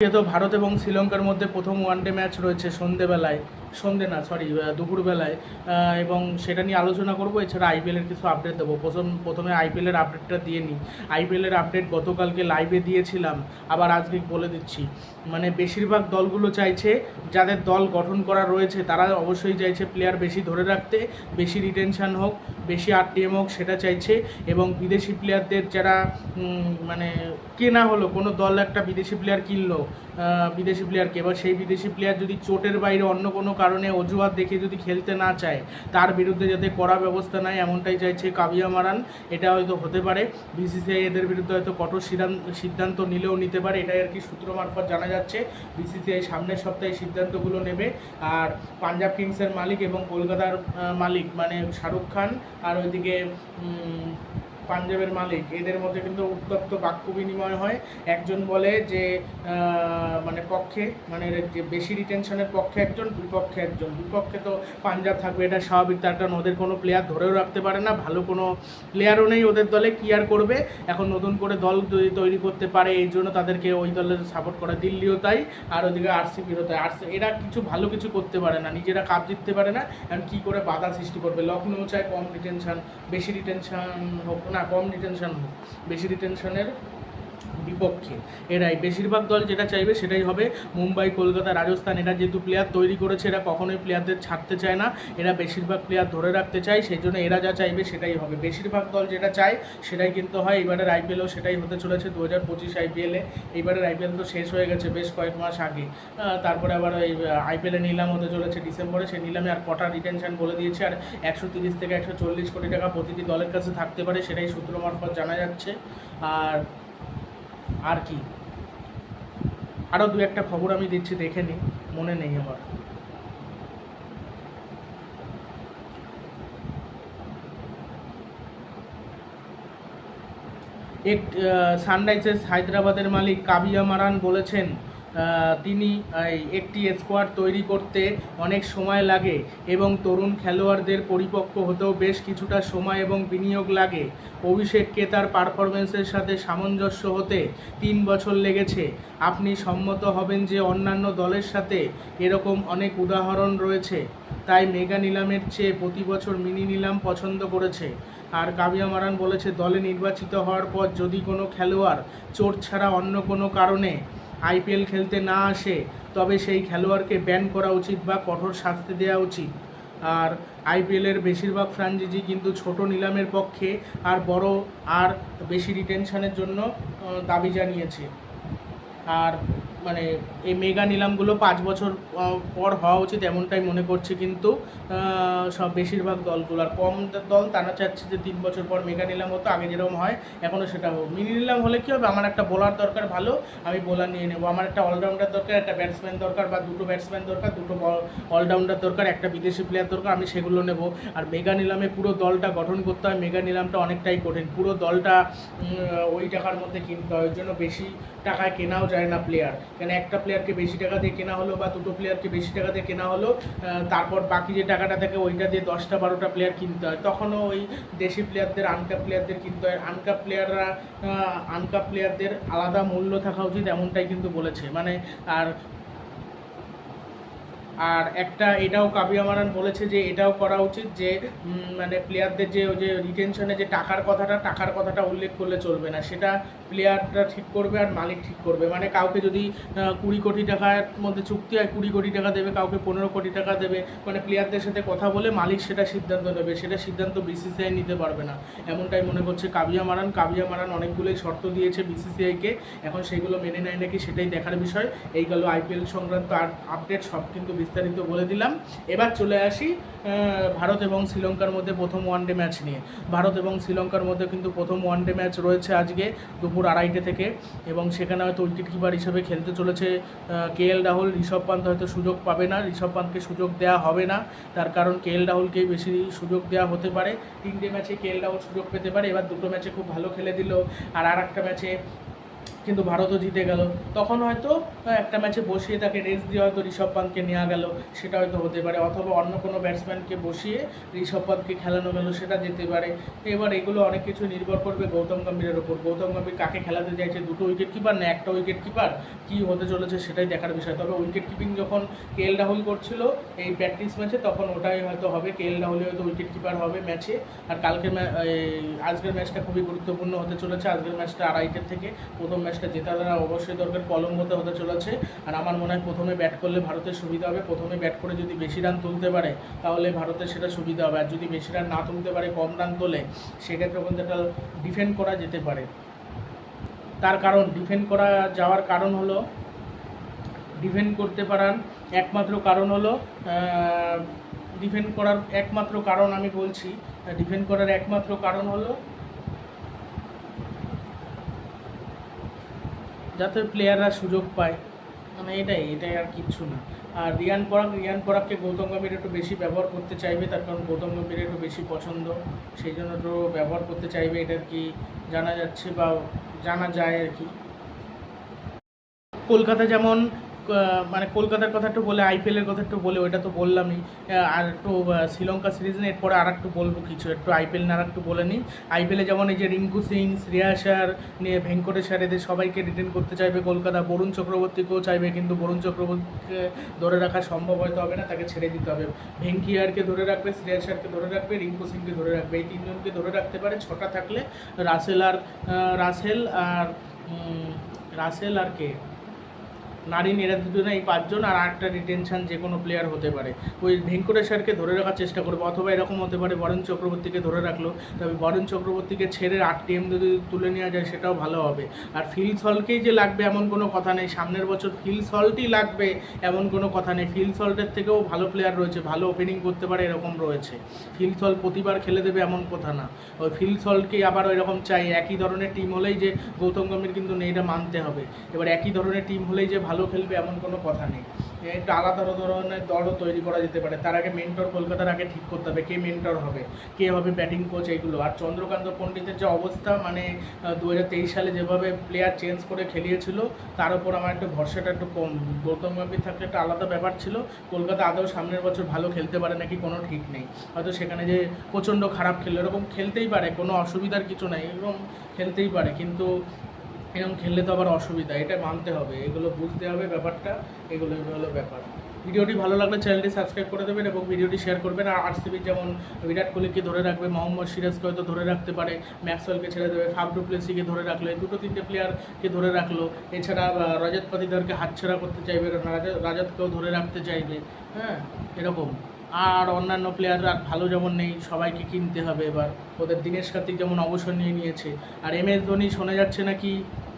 আজকে তো ভারত এবং শ্রীলঙ্কার মধ্যে প্রথম ওয়ানডে ম্যাচ রয়েছে সন্ধেবেলায়। সন্ধে না সরি দুপুরবেলায়। এবং সেটা নিয়ে আলোচনা করব। এছাড়া আইপিএলের কিছু আপডেট দেবো। প্রথম প্রথমে আইপিএলের আপডেটটা দিয়ে নিই। আইপিএলের আপডেট গতকালকে লাইভে দিয়েছিলাম। আবার আজকে বলে দিচ্ছি। মানে বেশিরভাগ দলগুলো চাইছে, যাদের দল গঠন করা রয়েছে, তারা অবশ্যই চাইছে প্লেয়ার বেশি ধরে রাখতে, বেশি রিটেনশন হোক, বেশি আরটিএম হোক, সেটা চাইছে। এবং বিদেশি প্লেয়ারদের যারা মানে কেনা হলো, কোনো দল একটা বিদেশি প্লেয়ার কিনলো বিদেশি প্লেয়ারকে এবার সেই বিদেশি প্লেয়ার যদি চোটের বাইরে অন্য কোনো কারণে অজুহাত দেখে যদি খেলতে না চায়, তার বিরুদ্ধে যাতে কড়া ব্যবস্থা নেয় এমনটাই চাইছে কাবিয়া মারান। এটা হয়তো হতে পারে। বিসিসিআই এদের বিরুদ্ধে হয়তো কঠোর সিদ্ধান্ত সিদ্ধান্ত নিলেও নিতে পারে। এটাই আর কি সূত্র মারফত জানা যাচ্ছে। বিসিসিআই সামনের সপ্তাহে সিদ্ধান্তগুলো নেবে। আর পাঞ্জাব কিংসের মালিক এবং কলকাতার মালিক মানে শাহরুখ খান। আর ওইদিকে পাঞ্জাবের মালিক। এদের মধ্যে কিন্তু উত্তপ্ত বাক্য বিনিময় হয়। একজন বলে যে মানে পক্ষে মানে যে বেশি রিটেনশনের পক্ষে একজন, বিপক্ষে একজন। বিপক্ষে তো পাঞ্জাব থাকবে, এটা স্বাভাবিক। তার কারণ ওদের কোনো প্লেয়ার ধরেও রাখতে পারে না। ভালো কোনো প্লেয়ারও নেই ওদের দলে। কি আর করবে? এখন নতুন করে দল যদি তৈরি করতে পারে। এই জন্য তাদেরকে ওই দলের সাপোর্ট করে দিল্লিও তাই, আর ওদিকে আরসিবিরও তাই। আরসি, এরা কিছু ভালো কিছু করতে পারে না। নিজেরা কাপ জিততে পারে না। এখন কী করে বাধা সৃষ্টি করবে? লখনৌ চায় কম রিটেনশন বেশি রিটেনশন হোক না কম রিটেনশন হোক। বেশি রিটেনশনের বিপক্ষে। এরাই বেশিরভাগ দল যেটা চাইবে সেটাই হবে। মুম্বাই, কলকাতা, রাজস্থান, এরা যেহেতু প্লেয়ার তৈরি করেছে, এরা কখনোই প্লেয়ারদের ছাড়তে চায় না। এরা বেশিরভাগ প্লেয়ার ধরে রাখতে চায় সেই জন্য এরা যা চাইবে সেটাই হবে। বেশিরভাগ দল যেটা চায় সেটাই কিন্তু হয়। এবারের আইপিএলও সেটাই হতে চলেছে দু হাজার পঁচিশ আইপিএলে এইবারের আইপিএল তো শেষ হয়ে গেছে বেশ কয়েক মাস আগে। তারপরে আবার এই আইপিএলে নিলাম হতে চলেছে ডিসেম্বরে। সেই নিলামে আর কটা রিটেনশন বলে দিয়েছে। আর একশো তিরিশ থেকে একশো চল্লিশ কোটি টাকা প্রতিটি দলের কাছে থাকতে পারে, সেটাই সূত্র মারফত জানা যাচ্ছে। আর আর কি? আরও দু একটা খবর আমি দিচ্ছি, দেখে নিই মনে নেই আমার। এক সানরাইজার্স হায়দ্রাবাদের মালিক কাবিয়া মারান বলেছেন তিনি একটি স্কোয়াড তৈরি করতে অনেক সময় লাগে এবং তরুণ খেলোয়াড়দের পরিপক্ক হতেও বেশ কিছুটা সময় এবং বিনিয়োগ লাগে। অভিষেককে তার পারফরমেন্সের সাথে সামঞ্জস্য হতে তিন বছর লেগেছে। আপনি সম্মত হবেন যে অন্যান্য দলের সাথে এরকম অনেক উদাহরণ রয়েছে। তাই মেগা নিলামের চেয়ে প্রতি বছর মিনি নিলাম পছন্দ করেছে। আর কাবিয়া মারান বলেছে, দলে নির্বাচিত হওয়ার পর যদি কোনো খেলোয়াড় চোট ছাড়া অন্য কোনো কারণে আইপিএল খেলতে না আসে, তবে সেই খেলোয়াড়কে ব্যান করা উচিত বা কঠোর শাস্তি দেওয়া উচিত। আর আইপিএলের বেশিরভাগ ফ্রাঞ্চাইজি কিন্তু ছোট নিলামের পক্ষে আর বড় আর বেশি রিটেনশনের জন্য দাবি জানিয়েছে। আর মানে এই মেগা নিলামগুলো পাঁচ বছর পর হওয়া উচিত এমনটাই মনে করছে কিন্তু সব বেশিরভাগ দলগুলো। আর কম দল তারা চাচ্ছে যে তিন বছর পর মেগা নিলাম হতো, আগে যেরকম হয় এখনও সেটা হোক। মিনি নিলাম হলে কী হবে? আমার একটা বোলার দরকার ভালো, আমি বোলার নিয়ে নেব। আমার একটা অলরাউন্ডার দরকার, একটা ব্যাটসম্যান দরকার বা দুটো ব্যাটসম্যান দরকার, দুটো অলরাউন্ডার দরকার, একটা বিদেশি প্লেয়ার দরকার, আমি সেগুলো নেব। আর মেগা নিলামে পুরো দলটা গঠন করতে হয়, মেগা নিলামটা অনেকটাই কঠিন। পুরো দলটা ওই টাকার মধ্যে কিনতে হয়, ওই জন্য বেশি টাকায় কেনাও যায় না প্লেয়ার কেন একটা প্লেয়ারকে বেশি টাকা দিয়ে কেনা হলো বা দুটো প্লেয়ারকে বেশি টাকা দিয়ে কেনা হলো তারপর বাকি যে টাকাটা থাকে ওইটা দিয়ে দশটা বারোটা প্লেয়ার কিনতে হয়। তখনও ওই দেশি প্লেয়ারদের আনকাপ প্লেয়ারদের কিনতে হয়। আনকাপ প্লেয়াররা আনকাপ প্লেয়ারদের আলাদা মূল্য থাকা উচিত এমনটাই কিন্তু বলেছে। মানে আর আর একটা এটাও কাবিয়া মারান বলেছে যে এটাও করা উচিত যে মানে প্লেয়ারদের যে, ওই যে রিটেনশনে যে টাকার কথাটা টাকার কথাটা উল্লেখ করলে চলবে না। সেটা প্লেয়াররা ঠিক করবে আর মালিক ঠিক করবে। মানে কাউকে যদি কুড়ি কোটি টাকার মধ্যে চুক্তি হয়, কুড়ি কোটি টাকা দেবে, কাউকে পনেরো কোটি টাকা দেবে মানে প্লেয়ারদের সাথে কথা বলে মালিক সেটা সিদ্ধান্ত নেবে। সেটা সিদ্ধান্ত বিসিসিআই নিতে পারবে না। এমনটাই মনে করছে কাবিয়া মারান কাবিয়া মারান অনেকগুলোই শর্ত দিয়েছে বিসিসিআইকে এখন সেগুলো মেনে নেয় নাকি সেটাই দেখার বিষয়। এই গেল আইপিএল সংক্রান্ত আর আপডেট সব কিন্তু বিস্তারিত বলে দিলাম। এবার চলে আসি ভারত এবং শ্রীলঙ্কার মধ্যে প্রথম ওয়ানডে ম্যাচ নিয়ে। ভারত এবং শ্রীলঙ্কার মধ্যে কিন্তু প্রথম ওয়ানডে ম্যাচ রয়েছে আজকে দুপুর আড়াইটে থেকে এবং সেখানে হয়তো উইকেট কিপার হিসেবে খেলতে চলেছে কে এল রাহুল। ঋষভ পান্ত হয়তো সুযোগ পাবে না, ঋষভ পান্তকে সুযোগ দেওয়া হবে না। তার কারণ কে এল রাহুলকেই বেশি সুযোগ দেওয়া হতে পারে। তিনটে ম্যাচে কে এল রাহুল সুযোগ পেতে পারে। এবার দুটো ম্যাচে খুব ভালো খেলে দিল। আর আর একটা ম্যাচে কিন্তু ভারতও জিতে গেল। তখন হয়তো একটা ম্যাচে বসিয়ে তাকে রেস্ট দিয়ে হয়তো ঋষভ পান্তকে নেওয়া গেল, সেটা হয়তো হতে পারে। অথবা অন্য কোনো ব্যাটসম্যানকে বসিয়ে ঋষভ পান্তকে খেলানো গেল, সেটা যেতে পারে। এবার এগুলো অনেক কিছু নির্ভর করবে গৌতম গম্ভীরের ওপর গৌতম গম্ভীর কাকে খেলাতে চাইছে? দুটো উইকেট কিপার না একটা উইকেট কিপার কী হতে চলেছে সেটাই দেখার বিষয়। তবে উইকেট কিপিং যখন কে এল রাহুল করছিল এই প্র্যাকটিস ম্যাচে তখন ওটাই হয়তো হবে। কে এল রাহুলই হয়তো উইকেট কিপার হবে ম্যাচে আর কালকের আজকের ম্যাচটা খুবই গুরুত্বপূর্ণ হতে চলেছে। আজকের ম্যাচটা আড়াইটের থেকে প্রথম ম্যাচটা জেতা দ্বারা অবশ্যই দরকার কলম্বোতে হতে চলেছে। আর আমার মনে হয় প্রথমে ব্যাট করলে ভারতের সুবিধা হবে। প্রথমে ব্যাট করে যদি বেশি রান তুলতে পারে, তাহলে ভারতের সেটা সুবিধা হবে। আর যদি বেশি রান না তুলতে পারে, কম রান তোলে, সেক্ষেত্রে কিন্তু একটা ডিফেন্ড করা যেতে পারে। তার কারণ ডিফেন্ড করা যাওয়ার কারণ হলো ডিফেন্ড করতে পারার একমাত্র কারণ হলো ডিফেন্ড করার একমাত্র কারণ আমি বলছি ডিফেন্ড করার একমাত্র কারণ হলো যাতে প্লেয়াররা সুযোগ পায়। মানে এটাই এটাই আর কিচ্ছু না। আর রিয়ান পরাগ, রিয়ান পরাগকে গৌতম গম্ভীর একটু বেশি ব্যবহার করতে চাইবে, তার কারণ গৌতম গম্ভীর একটু বেশি পছন্দ। সেই জন্য তো ব্যবহার করতে চাইবে, এটা কি জানা যাচ্ছে বা জানা যায় আর কি। কলকাতা যেমন মানে কলকাতার কথা একটু বলে, আইপিএলের কথা একটু বলে, ওইটা তো বললামই। আর একটু শ্রীলঙ্কা সিরিজ নিয়ে এরপরে আর একটু বলব কিছু, একটু আইপিএল না আর একটু বলে নিই। আইপিএলে যেমন এই যে রিঙ্কু সিং, শ্রেয়া শ্রেয়াসার নিয়ে ভেঙ্কটেশ্বর এদের সবাইকে রিটেন করতে চাইবে কলকাতা, বরুণ চক্রবর্তীকেও চাইবে, কিন্তু বরুণ চক্রবর্তীকে ধরে রাখা সম্ভব হয়তো হবে না, তাকে ছেড়ে দিতে হবে। ভেঙ্কিয়ারকে ধরে রাখবে, শ্রেয়া শ্রেয়াসারকে ধরে রাখবে, রিঙ্কু সিংকে ধরে রাখবে। এই তিনজনকে ধরে রাখতে পারে, ছটা থাকলে রাসেল আর রাসেল আর রাসেল আর কে? নারিন এরা দুজনে এই পাঁচজন আর আটটা রিটেনশন যে কোনো প্লেয়ার হতে পারে। ওই ভেঙ্কটেশ্বরকে ধরে রাখার চেষ্টা করবে অথবা এরকম হতে পারে বরুণ চক্রবর্তীকে ধরে রাখল। তবে বরুণ চক্রবর্তীকে ছেড়ে আট টিএম যদি তুলে নেওয়া যায় সেটাও ভালো হবে। আর ফিল সলকেই যে লাগবে এমন কোনো কথা নেই। সামনের বছর ফিল সল্টই লাগবে এমন কোনো কথা নেই। ফিল সল্টের থেকেও ভালো প্লেয়ার রয়েছে, ভালো ওপেনিং করতে পারে এরকম রয়েছে। ফিল সল প্রতিবার খেলে দেবে এমন কথা না। ওই ফিল সলকেই আবার ওই রকম চাই। একই ধরনের টিম হলেই যে গৌতম গম্ভীর কিন্তু নেই এটা মানতে হবে। এবার একই ধরনের টিম হলেই যে ভালো খেলবে এমন কোনো কথা নেই। একটু আলাদা ধরনের দলও তৈরি করা যেতে পারে। তার আগে মেন্টর কলকাতার আগে ঠিক করতে হবে কে মেন্টর হবে, কে হবে ব্যাটিং কোচ এইগুলো আর চন্দ্রকান্ত পণ্ডিতের যে অবস্থা মানে দু হাজার তেইশ সালে যেভাবে প্লেয়ার চেঞ্জ করে খেলিয়েছিল, তার উপর আমার একটু ভরসাটা একটু কম। গৌতম গম্ভীর থাকলে একটা আলাদা ব্যাপার ছিল। কলকাতা আদৌ সামনের বছর ভালো খেলতে পারে নাকি কোনো ঠিক নেই। হয়তো সেখানে যে প্রচণ্ড খারাপ খেললো, এরকম খেলতেই পারে, কোনো অসুবিধার কিছু নাই, এরকম খেলতেই পারে। কিন্তু এরকম খেললে তো আবার অসুবিধা, এটা মানতে হবে, এগুলো বুঝতে হবে ব্যাপারটা, এগুলো হলো ব্যাপার। ভিডিওটি ভালো লাগলে চ্যানেলটি সাবস্ক্রাইব করে দেবেন এবং ভিডিওটি শেয়ার করবেন, আর আরসিবির যেমন বিরাট কোহলিকে ধরে রাখবে, মোহাম্মদ সিরাজকে হয়তো ধরে রাখতে পারে, ম্যাক্সওয়েলকে ছেড়ে দেবে ফাফ ডুপ্লেসিকে ধরে রাখল, এই দুটো তিনটে প্লেয়ারকে ধরে রাখল, এছাড়া রজত পাতিদারকে হাতছাড়া করতে চাইবে রাজা- রাজতকেও ধরে রাখতে চাইবে হ্যাঁ এরকম। আর অন্যান্য প্লেয়ার আর ভালো যেমন নেই, সবাইকে কিনতে হবে এবার। ওদের দীনেশ কার্তিক যেমন অবসর নিয়ে নিয়েছে। আর এম এস ধোনি শোনা যাচ্ছে নাকি,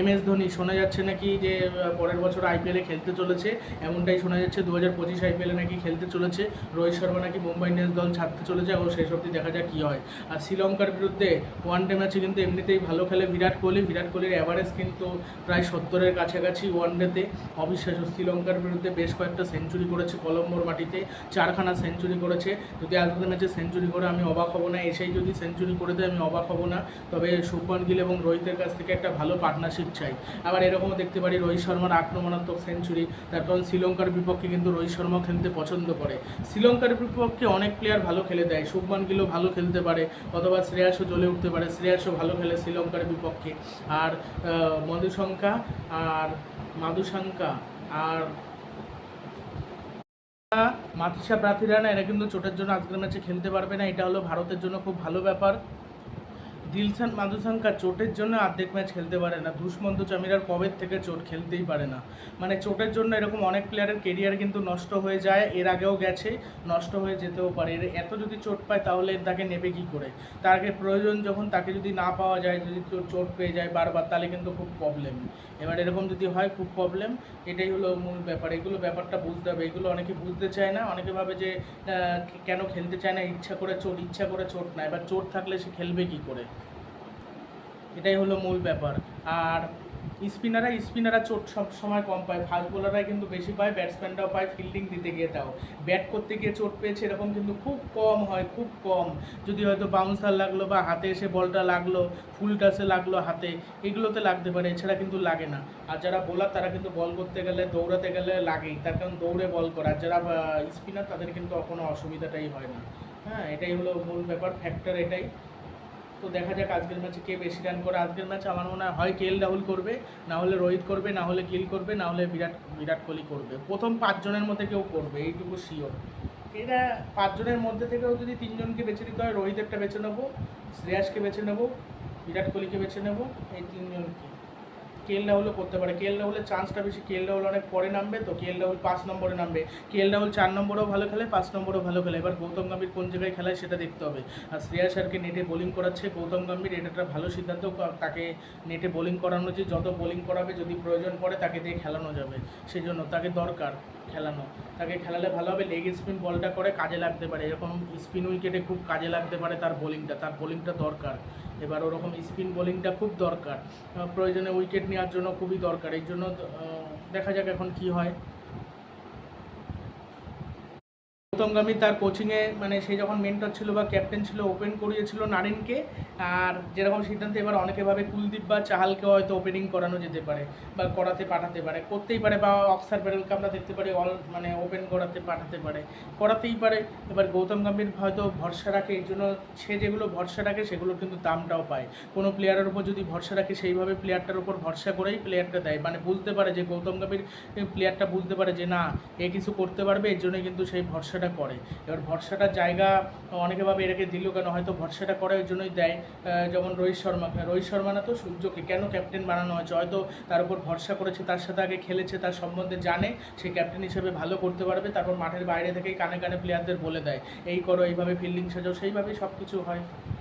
এম এস ধোনি শোনা যাচ্ছে নাকি যে পরের বছর আইপিএলে খেলতে চলেছে। এমনটাই শোনা যাচ্ছে দু হাজার পঁচিশ আইপিএলে নাকি খেলতে চলেছে। রোহিত শর্মা নাকি মুম্বাই ইন্ডিয়ান্স দল ছাড়তে চলেছে। ও শেষ অবধি দেখা যাক কী হয়। আর শ্রীলঙ্কার বিরুদ্ধে ওয়ান ডে ম্যাচে কিন্তু এমনিতেই ভালো খেলে বিরাট কোহলি। বিরাট কোহলির অ্যাভারেজ কিন্তু প্রায় সত্তরের কাছাকাছি ওয়ান ডেতে অবিশ্বাস্য। শ্রীলঙ্কার বিরুদ্ধে বেশ কয়েকটা সেঞ্চুরি করেছে কলম্বোর মাটিতে। চারখানা সেঞ্চুরি করেছে। যদি আজকের ম্যাচে সেঞ্চুরি করে আমি অবাক হব না। এসেই যদি সেঞ্চুরি করে দেয়, আমি অবাক হব না। তবে শুভমান গিল এবং রোহিতের কাছ থেকে একটা ভালো পার্টনারশিপ চাই। আবার এরকমও দেখতে পারি রোহিত শর্মার আক্রমণাত্মক সেঞ্চুরি তার কারণ শ্রীলঙ্কার বিপক্ষে কিন্তু রোহিত শর্মা খেলতে পছন্দ করে। শ্রীলঙ্কার বিপক্ষে অনেক প্লেয়ার ভালো খেলে দেয় শুভমান গিলও ভালো খেলতে পারে, অথবা শ্রেয়াসও জ্বলে উঠতে পারে, শ্রেয়াসও ভালো খেলে শ্রীলঙ্কার বিপক্ষে। আর মধুশঙ্কা, আর, মাধুশঙ্কা, আর মাতিসা প্রার্থীরা না এরা কিন্তু চোটের জন্য আজকের ম্যাচে খেলতে পারবে না। এটা হলো ভারতের জন্য খুব ভালো ব্যাপার। দিলশান মাধুশঙ্কা চোটের জন্য অর্ধেক ম্যাচ খেলতে পারে না। দুষ্মন্ত চামিরার কবের থেকে চোট খেলতেই পারে না। মানে চোটের জন্য এরকম অনেক প্লেয়ারের কেরিয়ার কিন্তু নষ্ট হয়ে যায়। এর আগেও গেছে, নষ্ট হয়ে যেতেও পারে। এর এত যদি চোট পায় তাহলে তাকে নেবে কী করে? আগে প্রয়োজন যখন তাকে যদি না পাওয়া যায়, যদি চোট পেয়ে যায় বারবার, তাহলে কিন্তু খুব প্রবলেম এবার এরকম যদি হয়, খুব প্রবলেম এটাই হলো মূল ব্যাপার। এগুলো ব্যাপারটা বুঝতে হবে। এগুলো অনেকে বুঝতে চায় না। অনেকে ভাবে যে কেন খেলতে চায় না? ইচ্ছা করে চোট, ইচ্ছা করে চোট না। এবার চোট থাকলে সে খেলবে কি করে? এটাই হলো মূল ব্যাপার। আর স্পিনাররা স্পিনাররা চোট সব সময় কম পায়। ফাস্ট বোলাররাই কিন্তু বেশি পায়, ব্যাটসম্যানরাও পায় ফিল্ডিং দিতে গিয়ে তাও। ব্যাট করতে গিয়ে চোট পেয়েছে এরকম কিন্তু খুব কম হয়, খুব কম। যদি হয়তো বাউন্সার লাগল বা হাতে এসে বলটা লাগল ফুল টাসে লাগল হাতে, এগুলোতে লাগতে পারে, এছাড়া কিন্তু লাগে না। আর যারা বোলার তারা কিন্তু বল করতে গেলে, দৌড়াতে গেলে লাগেই। তার কারণ দৌড়ে বল করা। যারা স্পিনার তাদের কিন্তু কোনো অসুবিধাটাই হয় না। হ্যাঁ এটাই হলো মূল ব্যাপার ফ্যাক্টর এটাই। তো দেখা যাক আজকের ম্যাচে কে বেশি রান করে। আজকের ম্যাচে আমার মনে হয় হয় কেএল রাহুল করবে, না হলে রোহিত করবে, না হলে গিল করবে, না হলে বিরাট বিরাট কোহলি করবে। প্রথম পাঁচজনের মধ্যে কেউ করবে, এইটুকু শিওর এটা পাঁচজনের মধ্যে থেকেও যদি তিনজনকে বেছে নিতে হয় রোহিতেরটা বেছে নেব, শ্রেয়াসকে বেছে নেব, বিরাট কোহলিকে বেছে নেব, এই তিনজনকে কে এল রাহুলও করতে পারে। কে এল রাহুলের চান্সটা বেশি। কে এল রাহুল অনেক পরে নামবে তো। কে এল রাহুল পাঁচ নম্বরে নামবে। কে এল রাহুল চার নম্বরেও ভালো খেলে, পাঁচ নম্বরেও ভালো খেলে। এবার গৌতম গম্ভীর কোন জায়গায় খেলায় সেটা দেখতে হবে। আর শ্রেয়া স্যারকে নেটে বোলিং করাচ্ছে। গৌতম গম্ভীর এটা একটা ভালো সিদ্ধান্ত। তাকে নেটে বোলিং করানো উচিত। যত বোলিং করাবে, যদি প্রয়োজন পড়ে, তাকে দিয়ে খেলানো যাবে। সেই জন্য তাকে দরকার। খেলানো। তাকে খেলালে ভালো হবে লেগ স্পিন বলটা করে কাজে লাগতে পারে। এরকম স্পিন উইকেটে খুব কাজে লাগতে পারে তার বোলিংটা তার বোলিংটা দরকার। এবার ওরকম স্পিন বোলিংটা খুব দরকার। প্রয়োজনে উইকেট নেওয়ার জন্য খুবই দরকার। এই জন্য দেখা যাক এখন কি হয়। গৌতম তার কোচিংয়ে মানে সে যখন মেন্টর ছিল বা ক্যাপ্টেন ছিল ওপেন করিয়েছিল নারিনকে, আর যেরকম সিদ্ধান্ত এবার অনেকে ভাবে কুলদীপ বা চাহালকে হয়তো ওপেনিং করানো যেতে পারে বা করাতে পাঠাতে পারে, করতেই পারে বা অক্সার প্যারেলকে আমরা দেখতে পারি অল মানে ওপেন করাতে পাঠাতে পারে, করাতেই পারে। এবার গৌতম গম্ভীর হয়তো ভরসা রাখে, এই জন্য সে যেগুলো ভরসা রাখে, সেগুলোর কিন্তু দামটাও পায়। কোনো প্লেয়ারের উপর যদি ভরসা রাখে, সেইভাবে প্লেয়ারটার উপর ভরসা করেই প্লেয়ারটা দেয়। মানে বুঝতে পারে যে গৌতম গম্ভীর প্লেয়ারটা বুঝতে পারে যে, না, এ কিছু করতে পারবে, এর জন্য কিন্তু সেই ভরসাটা করে এবার ভরসাটার জায়গা অনেকে ভাবে এটাকে দিল কেন? হয়তো ভরসাটা করার জন্যই দেয়। যেমন রোহিত শর্মা। রোহিত শর্মা না তো সূর্যকে কেন ক্যাপ্টেন বানানো হয়েছে? হয়তো তার উপর ভরসা করেছে, তার সাথে আগে খেলেছে, তার সম্বন্ধে জানে। সে ক্যাপ্টেন হিসেবে ভালো করতে পারবে, তারপর মাঠের বাইরে থেকেই কানে কানে প্লেয়ারদের বলে দেয়। এই করো, এইভাবে ফিল্ডিং সাজো সেইভাবেই সব কিছু হয়।